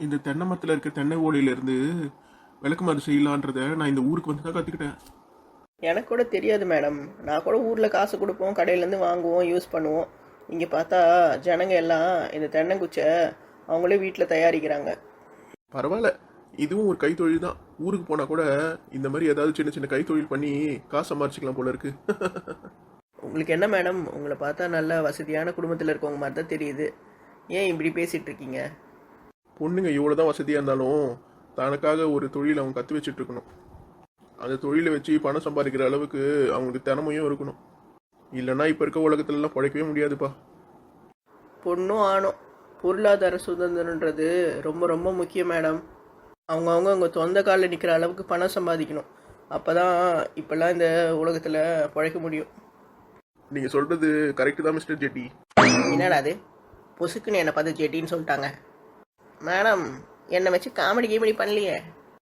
இந்த தென்னை மரத்தில் இருக்க தென்னை ஓலையிலேருந்து விளக்குமாறு செய்யலான்றத நான் இந்த ஊருக்கு வந்து தான் கற்றுக்கிட்டேன் எனக்கு கூட தெரியாது மேடம். நான் கூட ஊரில் காசு கொடுப்போம் கடையிலேருந்து வாங்குவோம் யூஸ் பண்ணுவோம். இங்கே பார்த்தா ஜனங்க எல்லாம் இந்த தென்னங்குச்சை அவங்களே வீட்டில் தயாரிக்கிறாங்க. பரவாயில்ல. இதுவும் ஒரு கைத்தொழில் தான். ஊருக்கு போனால் கூட இந்த மாதிரி ஏதாவது சின்ன சின்ன கைத்தொழில் பண்ணி காசு சம்பாரிச்சிக்கலாம் போல இருக்கு. உங்களுக்கு என்ன மேடம்? உங்களை பார்த்தா நல்ல வசதியான குடும்பத்தில் இருக்கவங்க மாதிரி தான் தெரியுது. ஏன் இப்படி பேசிகிட்டு இருக்கீங்க? பொண்ணுங்க இவ்வளோ தான் வசதியாக இருந்தாலும் தனக்காக ஒரு தொழில் அவங்க கற்று வச்சுட்டு இருக்கணும். அந்த தொழிலை வச்சு பணம் சம்பாதிக்கிற அளவுக்கு அவங்களுக்கு திறமையும் இருக்கணும். இல்லைன்னா இப்போ இருக்க உலகத்துலலாம் பிழைக்கவே முடியாதுப்பா. பொண்ணும் ஆணும். பொருளாதார சுதந்திரன்றது ரொம்ப ரொம்ப முக்கியம் மேடம். அவங்கவுங்க அவங்க சொந்த காலில் நிற்கிற அளவுக்கு பணம் சம்பாதிக்கணும். அப்போ தான் இப்போல்லாம் இந்த உலகத்தில் பிழைக்க முடியும். நீங்கள் சொல்கிறது கரெக்டு தான் மிஸ்டர் ஜெட்டி. என்னடா அது? பொசுக்குன்னு என்னை பார்த்து ஜெட்டின்னு சொல்லிட்டாங்க. மேடம் என்னை வச்சு காமெடி கீமெடி பண்ணலையே.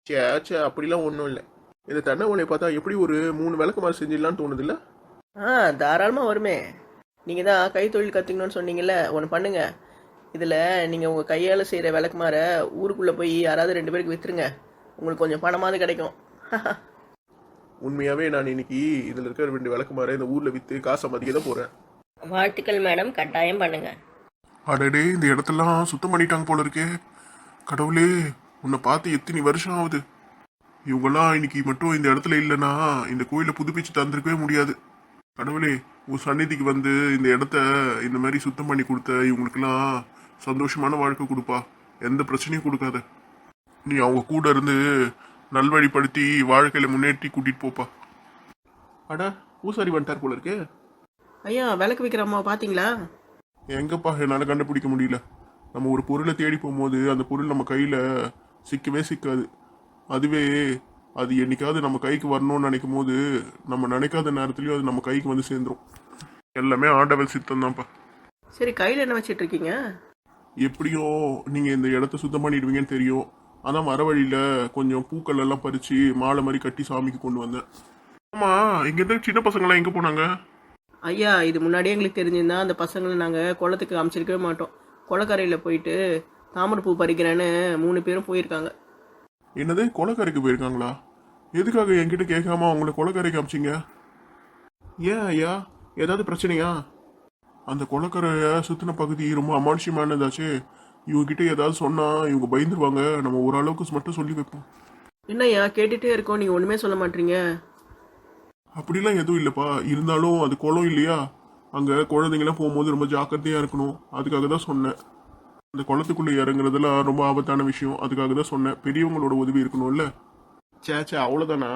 சே சே அப்படிலாம் ஒன்றும் இல்லை. இந்த தென்னை ஓலையை பார்த்தா எப்படி ஒரு மூணு விளக்கு மாதிரி செஞ்சிடலான்னு தோணுதுல்ல? ஆ தாராளமாக வருமே. நீங்கள் தான் கைத்தொழில் கற்றுக்கணும்னு சொன்னீங்கல்ல ஒன்று பண்ணுங்க. இதில் நீங்கள் உங்கள் கையால் செய்கிற விளக்குமாற ஊருக்குள்ளே போய் யாராவது ரெண்டு பேருக்கு விற்றுருங்க உங்களுக்கு கொஞ்சம் பணமாவது கிடைக்கும். உண்மையாகவே நான் இன்னைக்கு இதில் இருக்கிற ரெண்டு விளக்கு மாற இந்த ஊரில் விற்று காசு சம்பாதிக்க தான் போகிறேன் வாழ்த்துக்கள் மேடம் கட்டாயம் பண்ணுங்க. அடடே இந்த இடத்தெல்லாம் சுத்தம் பண்ணிட்டாங்க போல இருக்கே. கடவுளே உன்னை பார்த்து எத்தனை வருஷம் ஆகுது? இவங்கெல்லாம் இன்னைக்கு மட்டும் இந்த இடத்துல இல்லைன்னா இந்த கோயிலை புதுப்பிச்சு தந்திருக்கவே முடியாது. கடவுளே உன் சந்நிதிக்கு வந்து இந்த இடத்த இந்த மாதிரி சுத்தம் பண்ணி கொடுத்த இவங்களுக்கெல்லாம் சந்தோஷமான வாழ்க்கை கொடுப்பா. எந்த பிரச்சனையும் கொடுக்காத. நீ அவங்க கூட இருந்து நல்வழிப்படுத்தி வாழ்க்கையில முன்னேற்றி கூட்டிட்டு போப்பா. அடா பூசாரி வந்துட்டார் போல இருக்கே. ஐயா விளக்கு விற்கிற அம்மா பார்த்தீங்களா? எங்கப்பா என்னால் கண்டுபிடிக்க முடியல? நம்ம ஒரு பொருளை தேடி போகும்போது அந்த பொருள் நம்ம கையில் சிக்கவே சிக்காது. அதுவே அது என்னைக்காவது நம்ம கைக்கு வரணும்னு நினைக்கும் போது நம்ம நினைக்காத நேரத்துலையும் அது நம்ம கைக்கு வந்து சேர்ந்துரும். எல்லாமே ஆண்டவல் சித்தம் தான்ப்பா சரி கையில் என்ன வச்சிட்டு இருக்கீங்க? எப்படியோ நீங்கள் இந்த இடத்த சுத்தம் பண்ணிடுவீங்கன்னு தெரியும் ஆனால் வர வழியில் கொஞ்சம் பூக்கள் எல்லாம் பறித்து மாலை மாதிரி கட்டி சாமிக்கு கொண்டு வந்தேன். ஆமாம் இங்கேருந்து சின்ன பசங்களாம் எங்கே போனாங்க? ஐயா இது முன்னாடியே எங்களுக்கு தெரிஞ்சிருந்தா அந்த பசங்களை நாங்கள் குளத்துக்கு அமைச்சிருக்கவே மாட்டோம். குளக்கரையில் போயிட்டு தாமரைப்பூ பறிக்கிறேன்னு மூணு பேரும் போயிருக்காங்க. என்னது கொலக்கரைக்கு போயிருக்காங்களா? எதுக்காக என்கிட்ட கேட்காம அவங்கள கொலக்கரைக்கு அமிச்சிங்க? ஏன் ஐயா ஏதாவது பிரச்சனையா? அந்த கொலக்கரையை சுத்தின பகுதி ரொம்ப அமானுஷ்யமானதாச்சு. இவங்க கிட்ட ஏதாவது சொன்னா இவங்க பயந்துருவாங்க. நம்ம ஓரளவுக்கு மட்டும் சொல்லி வைப்போம். என்னய்யா கேட்டுகிட்டே இருக்கோம். நீங்கள் ஒன்றுமே சொல்ல மாட்டீங்க. அப்படிலாம் எதுவும் இல்லைப்பா. இருந்தாலும் அது குளம் இல்லையா? அங்கே குழந்தைங்களாம் போகும்போது ரொம்ப ஜாக்கிரதையாக இருக்கணும். அதுக்காக தான் சொன்னேன். அந்த குளத்துக்குள்ளே இறங்குறதுலாம் ரொம்ப ஆபத்தான விஷயம். அதுக்காக தான் சொன்னேன். பெரியவங்களோட உதவி இருக்கணும்ல. சே சே அவ்வளோதானா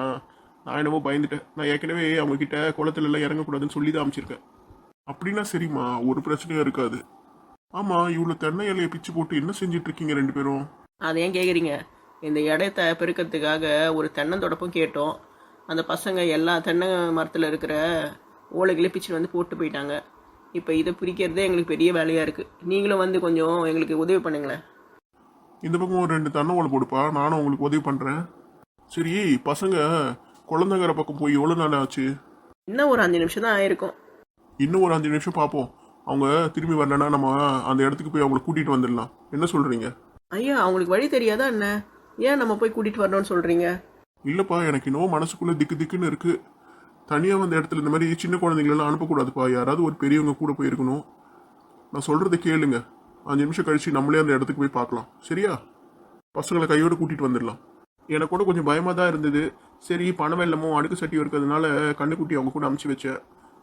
நான் என்னவோ பயந்துட்டேன். நான் ஏற்கனவே அவங்க குளத்துலலாம் இறங்கக்கூடாதுன்னு சொல்லி தான் அமைச்சிருக்கேன். அப்படின்னா சரிம்மா. ஒரு பிரச்சனையும் இருக்காது. ஆமாம் இவ்வளோ தென்னை இலையை பிச்சு போட்டு என்ன செஞ்சிட்டு இருக்கீங்க ரெண்டு பேரும்? அதை ஏன் கேட்குறீங்க இந்த இடத்த பெருக்கிறதுக்காக ஒரு தென்னந்தொடப்பும் கேட்டோம். அந்த பசங்க எல்லா தென்னை மரத்தில் இருக்கிற ஓலைகளை பிச்சுட்டு வந்து போட்டு போயிட்டாங்க. இப்போ இதை பிரிக்கிறதே எங்களுக்கு பெரிய வேலையாக இருக்குது நீங்களும் வந்து கொஞ்சம் எங்களுக்கு உதவி பண்ணுங்களேன். இந்த பக்கம் ஒரு ரெண்டு தென்னை ஓலை போடுப்பா. நானும் உங்களுக்கு உதவி பண்ணுறேன் சரி பசங்க குழந்தைங்கிற பக்கம் போய் எவ்வளோ நாள் ஆச்சு? இன்னும் ஒரு அஞ்சு நிமிஷம் தான் ஆயிருக்கும். இன்னும் ஒரு அஞ்சு நிமிஷம் பார்ப்போம் அவங்க திரும்பி வரலன்னா நம்ம அந்த இடத்துக்கு போய் அவங்கள கூட்டிகிட்டு வந்துடலாம். என்ன சொல்கிறீங்க ஐயா அவங்களுக்கு வழி தெரியாதா என்ன? ஏன் நம்ம போய் கூட்டிகிட்டு வரணும்னு சொல்கிறீங்க இல்லைப்பா எனக்கு இன்னும் மனசுக்குள்ளே திக்கு திக்குன்னு இருக்குது தனியாக வந்த இடத்துல இந்த மாதிரி சின்ன குழந்தைங்களெல்லாம் அனுப்பக்கூடாதுப்பா. யாராவது ஒரு பெரியவங்க கூட போயிருக்கணும். நான் சொல்கிறத கேளுங்க. அஞ்சு நிமிஷம் கழிச்சு நம்மளே அந்த இடத்துக்கு போய் பார்க்கலாம். சரியா? பசங்களை கையோடு கூட்டிகிட்டு வந்துடலாம். எனக்கு கூட கொஞ்சம் பயமாக தான் இருந்தது. சரி பணம் வெள்ளமும் அடுக்கு சட்டி இருக்கிறதுனால கண்ணுக்குட்டி அவங்க கூட அமுச்சு வச்சேன்.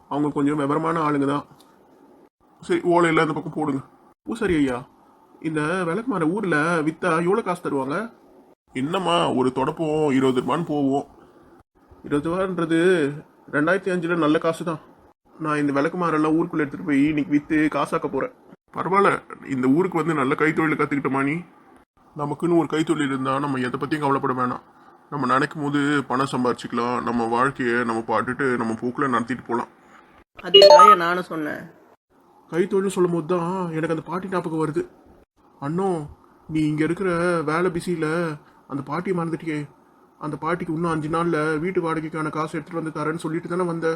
அவங்க கொஞ்சம் விவரமான ஆளுங்க தான். சரி ஓலையில் அந்த பக்கம் போடுங்க. சரி ஐயா. இந்த விளக்குமாற ஊரில் விற்றா எவ்வளோ காசு தருவாங்க? என்னம்மா ஒரு தொடப்பம் இருபது ரூபான்னு போவோம். இருபது ரூபான்றது ரெண்டாயிரத்தி அஞ்சில் நல்ல காசு தான் நான் இந்த விளக்குமாரெல்லாம் ஊருக்குள்ளே எடுத்துகிட்டு போய் இன்னைக்கு விற்று காசாக்க போகிறேன் பரவாயில்ல இந்த ஊருக்கு வந்து நல்ல கைத்தொழில் கற்றுக்கிட்டோமா நீ? நமக்குன்னு ஒரு கைத்தொழில் இருந்தால் நம்ம எதை பற்றியும் கவலைப்பட வேணாம். நம்ம நினைக்கும் போது பணம் சம்பாரிச்சிக்கலாம். நம்ம வாழ்க்கையை நம்ம பாட்டுட்டு நம்ம போக்கில் நடத்திட்டு போகலாம் அதே நானும் சொன்னேன். கைத்தொழில் சொல்லும் போது தான் எனக்கு அந்த பாட்டி ஞாபகம் வருது. அண்ணோ நீ இங்கே இருக்கிற வேலை பிஸியில் அந்த பாட்டியை மறந்துட்டியே. அந்த பாட்டிக்கு இன்னும் அஞ்சு நாளில் வீட்டு வாடகைக்கான காசு எடுத்துகிட்டு வந்து தரேன்னு சொல்லிட்டு தானே வந்த.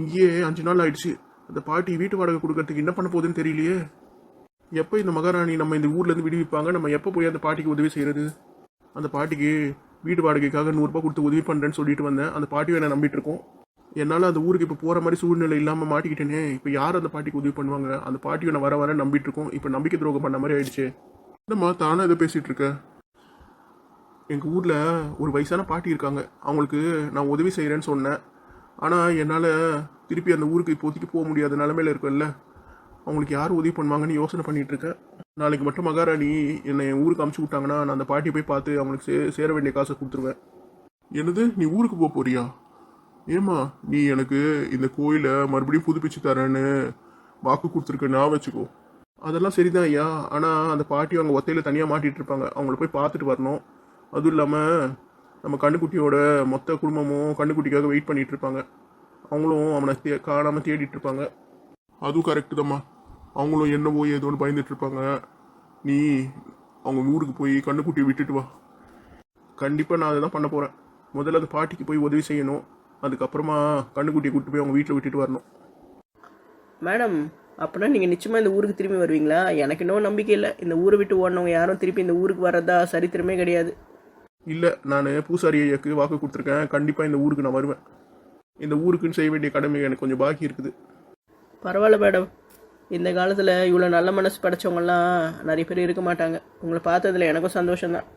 இங்கேயே அஞ்சு நாள் ஆயிடுச்சு. அந்த பாட்டி வீட்டு வாடகை கொடுக்கறதுக்கு என்ன பண்ண போகுதுன்னு தெரியலையே. எப்போ இந்த மகாராணி நம்ம இந்த ஊர்லேருந்து விடுவிப்பாங்க? நம்ம எப்போ போய் அந்த பாட்டிக்கு உதவி செய்கிறது அந்த பாட்டிக்கு வீட்டு வாடகைக்காக நூறுரூபா கொடுத்து உதவி பண்ணுறேன்னு சொல்லிட்டு வந்தேன். அந்த பாட்டியும் என்ன நம்பிட்டு இருக்கோம். என்னால் அந்த ஊருக்கு இப்போ போகிற மாதிரி சூழ்நிலை இல்லாமல் மாட்டிக்கிட்டேனே. இப்போ யார் அந்த பாட்டிக்கு உதவி பண்ணுவாங்க? அந்த பாட்டியை நான் வர வர நம்பிட்டு இருக்கோம். இப்போ நம்பிக்கை துரோகம் பண்ண மாதிரி ஆயிடுச்சு. என்னம்மா தானே இதை பேசிகிட்டு இருக்க? எங்கள் ஊரில் ஒரு வயசான பாட்டி இருக்காங்க. அவங்களுக்கு நான் உதவி செய்கிறேன்னு சொன்னேன். ஆனால் என்னால் திருப்பி அந்த ஊருக்கு இப்போதைக்கு போக முடியாத நிலமையில இருக்கும்ல அவங்களுக்கு யார் உதவி பண்ணுவாங்கன்னு யோசனை பண்ணிகிட்ருக்கேன் இருக்கேன். நாளைக்கு மட்டும் மகாராணி என்னை என் ஊருக்கு அமுச்சு விட்டாங்கன்னா நான் அந்த பாட்டியை போய் பார்த்து அவங்களுக்கு சே சேர வேண்டிய காசை கொடுத்துருவேன். என்னது? நீ ஊருக்கு போக போறியா? ஏம்மா நீ எனக்கு இந்த கோயிலை மறுபடியும் புதுப்பிச்சு தரேன்னு வாக்கு கொடுத்துருக்க நான் வச்சுக்கோ. அதெல்லாம் சரிதான் ஐயா. ஆனால் அந்த பாட்டி அவங்க ஒத்தையில் தனியாக மாட்டிகிட்டு இருப்பாங்க. அவங்கள போய் பார்த்துட்டு வரணும். அதுவும் இல்லாமல் நம்ம கண்ணுக்குட்டியோட மொத்த குடும்பமும் கண்ணுக்குட்டிக்காக வெயிட் பண்ணிகிட்டு இருப்பாங்க அவங்களும் அவனை தே காணாமல் தேடிட்டு இருப்பாங்க அதுவும் கரெக்டு தான்மா அவங்களும் என்னவோ ஏதோன்னு பயந்துட்டு இருப்பாங்க நீ அவங்க ஊருக்கு போய் கண்ணுக்குட்டியை விட்டுட்டு வா. கண்டிப்பாக நான் அதை தான் பண்ண போகிறேன் முதல்ல அந்த பாட்டிக்கு போய் உதவி செய்யணும். அதுக்கப்புறமா கண்ணுக்குட்டியை கூட்டு போய் அவங்க வீட்டில் விட்டுட்டு வரணும். மேடம் அப்படின்னா நீங்கள் நிச்சயமாக இந்த ஊருக்கு திரும்பி வருவீங்களா? எனக்கு இன்னும் நம்பிக்கை இல்லை. இந்த ஊரை விட்டு ஓடினவங்க யாரும் திருப்பி இந்த ஊருக்கு வர்றதா சரித்திரமே கிடையாது. இல்லை நான் பூசாரி ஐயாக்கு வாக்கு கொடுத்துருக்கேன். கண்டிப்பாக இந்த ஊருக்கு நான் வருவேன். இந்த ஊருக்குன்னு செய்ய வேண்டிய கடமை எனக்கு கொஞ்சம் பாக்கி இருக்குது. பரவாயில்ல மேடம். இந்த காலத்தில் இவ்வளோ நல்ல மனசு படைச்சவங்கலாம் நிறைய பேர் இருக்க மாட்டாங்க. உங்களை பார்த்ததுல எனக்கும் சந்தோஷம்தான்.